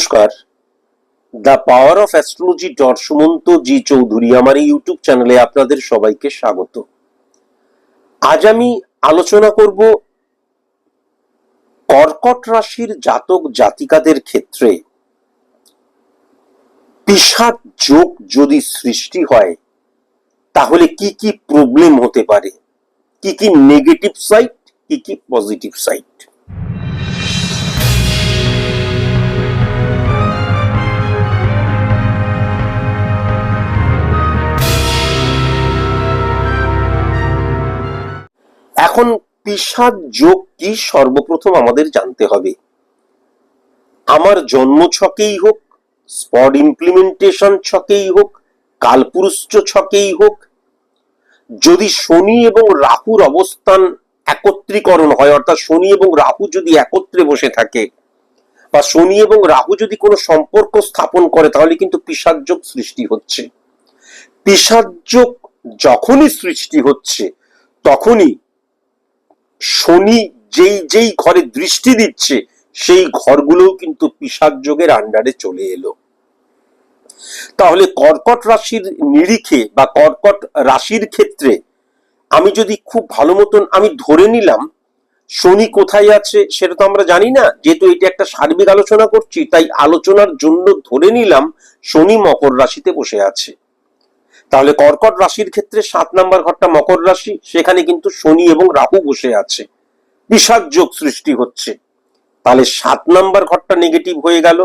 নমস্কার। The power of astrology dot Sumanta ji Chowdhury আমার এই ইউটিউব চ্যানেলে আপনাদের সবাইকে স্বাগত। আজ আমি আলোচনা করব কর্কট রাশির জাতক জাতিকাদের ক্ষেত্রে পিসাদ যোগ যদি সৃষ্টি হয়, তাহলে কি কি প্রবলেম হতে পারে? কি কি নেগেটিভ সাইড কি কি পজিটিভ সাইড এখন পিসাদ যোগ কি সর্বপ্রথম আমাদের জানতে হবে। আমার জন্ম ছকেই হোক স্পট ইমপ্লিমেন্টেশন ছকেই হোক কালপুরুষ ছকেই হোক, যদি শনি এবং রাহুর অবস্থান একত্রীকরণ হয়, অর্থাৎ শনি এবং রাহু যদি একত্রে বসে থাকে, বা শনি এবং রাহু যদি কোনো সম্পর্ক স্থাপন করে, তাহলে কিন্তু পিসাদ যোগ সৃষ্টি হচ্ছে। পিসাদ যোগ যখনই সৃষ্টি হচ্ছে, তখনই শনি যেই যেই ঘরে দৃষ্টি দিচ্ছে, সেই ঘরগুলোও কিন্তু পিসাদ যোগের আন্ডারে চলে এলো। তাহলে কর্কট রাশির নিরিখে বা কর্কট রাশির ক্ষেত্রে আমি যদি খুব ভালো মতন আমি ধরে নিলাম, শনি কোথায় আছে সেটা তো আমরা জানি না, যেহেতু এটা একটা সার্বিক আলোচনা করছি, তাই আলোচনার জন্য ধরে নিলাম শনি মকর রাশিতে বসে আছে। তাহলে কর্কট রাশির ক্ষেত্রে সাত নাম্বার ঘরটা মকর রাশি, সেখানে কিন্তু শনি এবং রাহু বসে আছে। বিষাদ যোগ সৃষ্টি হচ্ছে। তাহলে সাত নাম্বার ঘরটা নেগেটিভ হয়ে গেল।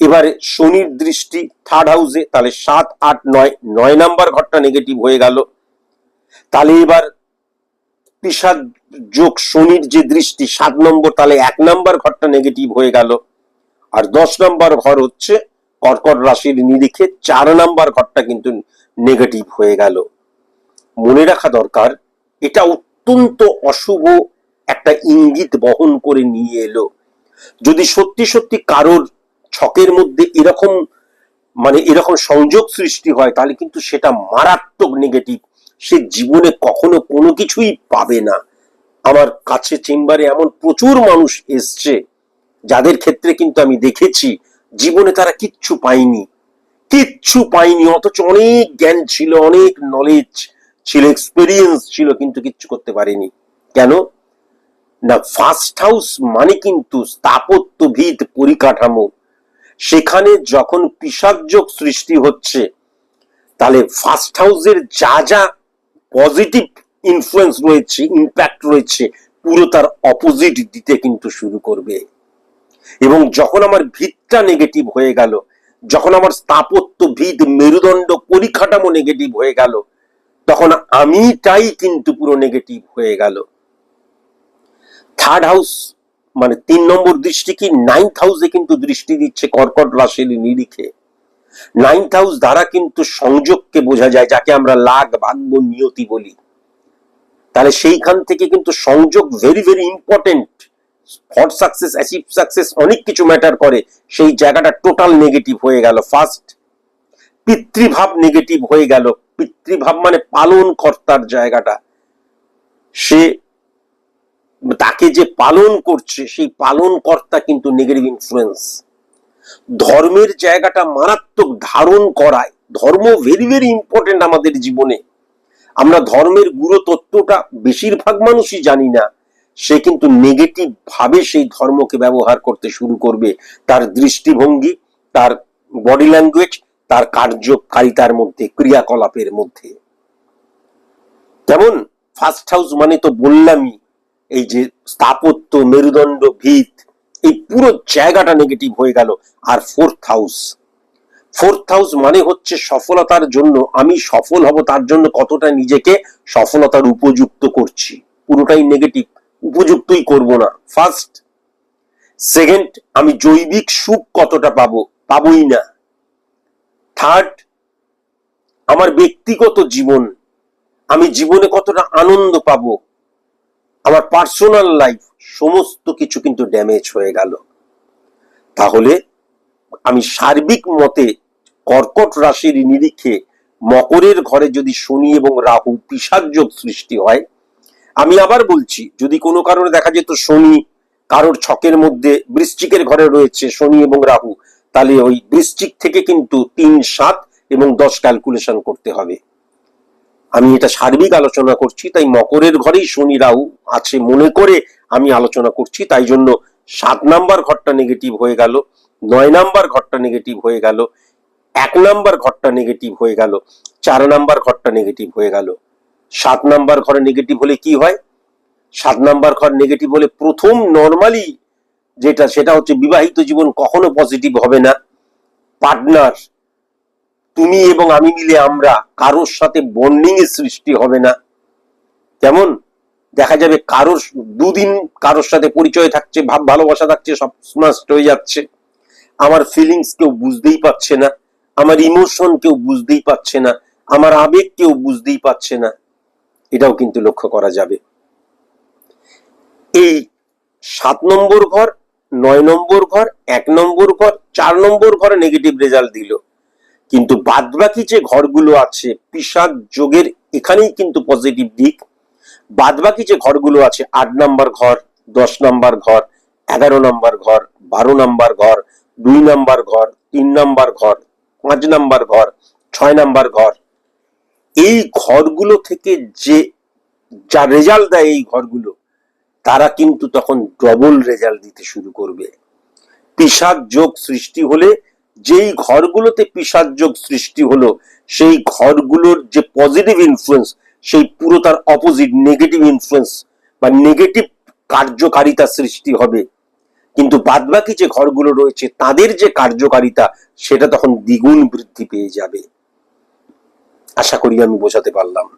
এবারে শনির দৃষ্টি থার্ড হাউসে তাহলে সাত, আট, নয় নয় নাম্বার ঘরটা নেগেটিভ হয়ে গেল। তাহলে এবার বিষাদ যোগ শনির যে দৃষ্টি, সাত নম্বর, তাহলে এক নাম্বার ঘরটা নেগেটিভ হয়ে গেল। আর দশ নম্বর ঘর হচ্ছে কর্কট রাশির নিরিখে চার নাম্বার ঘরটা কিন্তু নেগেটিভ হয়ে গেল। মনে রাখা দরকার, এটা অত্যন্ত অশুভ একটা ইঙ্গিত বহন করে নিয়ে এলো। যদি সত্যি সত্যি কারোর ছকের মধ্যে এরকম মানে এরকম সংযোগ সৃষ্টি হয়, তাহলে কিন্তু সেটা মারাত্মক নেগেটিভ সে জীবনে কখনো কোনো কিছুই পাবে না। আমার কাছে চেম্বারে এমন প্রচুর মানুষ এসছে, যাদের ক্ষেত্রে কিন্তু আমি দেখেছি, জীবনে তারা কিচ্ছু পায়নি। কিচ্ছু পাইনি, অথচ অনেক জ্ঞান ছিল, অনেক নলেজ ছিল এক্সপিরিয়েন্স ছিল, কিন্তু কিচ্ছু করতে পারেনি। কেন? না ফার্স্ট হাউস মানে কিন্তু স্থাপত্যভিদ পরিকাঠামো। সেখানে যখন পিসাযোগ সৃষ্টি হচ্ছে, তাহলে ফার্স্ট হাউসের যা যা পজিটিভ ইনফ্লুয়েন্স রয়েছে ইম্প্যাক্ট রয়েছে, পুরো তার অপোজিট দিতে কিন্তু শুরু করবে। এবং যখন আমার ভিতটা নেগেটিভ হয়ে গেল যখন আমার স্থাপত্য ভিত মেরুদণ্ড পরিকাঠামো নেগেটিভ হয়ে গেল, তখন আমিটাই কিন্তু পুরো নেগেটিভ হয়ে গেল। থার্ড হাউস মানে তিন নম্বর দৃষ্টি কি? নাইন্থ হাউসে কিন্তু দৃষ্টি দিচ্ছে কর্কট রাশির নিরিখে। নাইন্থ হাউস দ্বারা কিন্তু সংযোগকে বোঝা যায়, যাকে আমরা লাগ, ভাগ্য, নিয়তি বলি। তাহলে সেইখান থেকে কিন্তু সংযোগ very very important for success, achieve success অনেক কিছু ম্যাটার করে। সেই জায়গাটা টোটাল নেগেটিভ হয়ে গেল। ফার্স্ট পিতৃভাব নেগেটিভ হয়ে গেল। পিতৃভাব মানে পালন কর্তার জায়গাটা। সে তাকে যে পালন করছে, সেই পালন কর্তা কিন্তু নেগেটিভ ইনফ্লুয়েন্স ধর্মের জায়গাটা মারাত্মক ধারণ করায়। ধর্ম ভেরি ভেরি ইম্পর্টেন্ট আমাদের জীবনে। আমরা ধর্মের গুরু তত্ত্বটা বেশিরভাগ মানুষই জানি না। সে কিন্তু নেগেটিভ ভাবে সেই ধর্মকে ব্যবহার করতে শুরু করবে। তার দৃষ্টিভঙ্গি, তার বডি ল্যাঙ্গুয়েজ তার কার্যকারিতার মধ্যে, ক্রিয়াকলাপের মধ্যে। যেমন ফার্স্ট হাউস মানে তো বললামই, এই যে স্থাপত্য, মেরুদণ্ড, ভিত, এই পুরো জায়গাটা নেগেটিভ হয়ে গেল। আর ফোর্থ হাউস ফোর্থ হাউস মানে হচ্ছে সফলতার জন্য, আমি সফল হব তার জন্য কতটা নিজেকে সফলতার উপযুক্ত করছি। পুরোটাই নেগেটিভ উপযুক্তই করব না। ফার্স্ট সেকেন্ড আমি জৈবিক সুখ কতটা পাবো, পাবই না। থার্ড আমার ব্যক্তিগত জীবন, আমি জীবনে কতটা আনন্দ পাবো, আমার পার্সোনাল লাইফ সমস্ত কিছু কিন্তু ড্যামেজ হয়ে গেল। তাহলে, আমি সার্বিক মতে কর্কট রাশির নিরিখে মকরের ঘরে যদি শনি এবং রাহু পিসার যোগ সৃষ্টি হয় আমি আবার বলছি, যদি কোনো কারণে দেখা যেত শনি কারোর ছকের মধ্যে বৃশ্চিকের ঘরে রয়েছে, শনি এবং রাহু, তাহলে ওই বৃশ্চিক থেকে কিন্তু তিন, সাত এবং দশ ক্যালকুলেশন করতে হবে। আমি এটা সার্বিক আলোচনা করছি, তাই মকরের ঘরেই শনি, রাহু আছে মনে করে আমি আলোচনা করছি, তাই জন্য সাত নাম্বার ঘরটা নেগেটিভ হয়ে গেল, নয় নাম্বার ঘরটা নেগেটিভ হয়ে গেল, এক নাম্বার ঘরটা নেগেটিভ হয়ে গেল, চার নাম্বার ঘরটা নেগেটিভ হয়ে গেল। সাত নাম্বার ঘরে নেগেটিভ হলে কি হয়? সাত নাম্বার ঘর নেগেটিভ হলে প্রথম নর্মালি যেটা, সেটা হচ্ছে বিবাহিত জীবন কখনো পজিটিভ হবে না। পার্টনার তুমি এবং আমি মিলে আমরা কারোর সাথে বন্ডিং এর সৃষ্টি হবে না। কেমন দেখা যাবে কারোর দুদিন কারোর সাথে পরিচয় থাকছে, ভাব ভালোবাসা থাকছে, সব নষ্ট হয়ে যাচ্ছে। আমার ফিলিংস কেউ বুঝতেই পারছে না, আমার ইমোশন কেউ বুঝতেই পারছে না, আমার আবেগ কেউ বুঝতেই পারছে না। এটাও কিন্তু লক্ষ্য করা যাবে এই সাত নম্বর ঘর নয় নম্বর ঘর এক নম্বর ঘর চার নম্বর ঘরে নেগেটিভ রেজাল্ট দিল কিন্তু বাদবাকি যে ঘরগুলো আছে পিসাদ যোগের এখানেই কিন্তু পজিটিভ দিক বাদবাকি যে ঘরগুলো আছে আট নাম্বার ঘর দশ নাম্বার ঘর এগারো নাম্বার ঘর বারো নাম্বার ঘর দুই নাম্বার ঘর তিন নাম্বার ঘর পাঁচ নাম্বার ঘর ছয় নাম্বার ঘর এই ঘরগুলো থেকে যে, যা রেজাল্ট দেয় এই ঘরগুলো, তারা কিন্তু তখন ডবল রেজাল্ট দিতে শুরু করবে। পিসাদ যোগ সৃষ্টি হলে যেই ঘরগুলোতে পিসাদ যোগ সৃষ্টি হলো, সেই ঘরগুলোর যে পজিটিভ ইনফ্লুয়েন্স সেই পুরো তার অপোজিট নেগেটিভ ইনফ্লুয়েন্স বা নেগেটিভ কার্যকারিতা সৃষ্টি হবে। কিন্তু বাদবাকি যে ঘরগুলো রয়েছে, তাদের যে কার্যকারিতা, সেটা তখন দ্বিগুণ বৃদ্ধি পেয়ে যাবে। আশা করি আমি বোঝাতে পারলাম।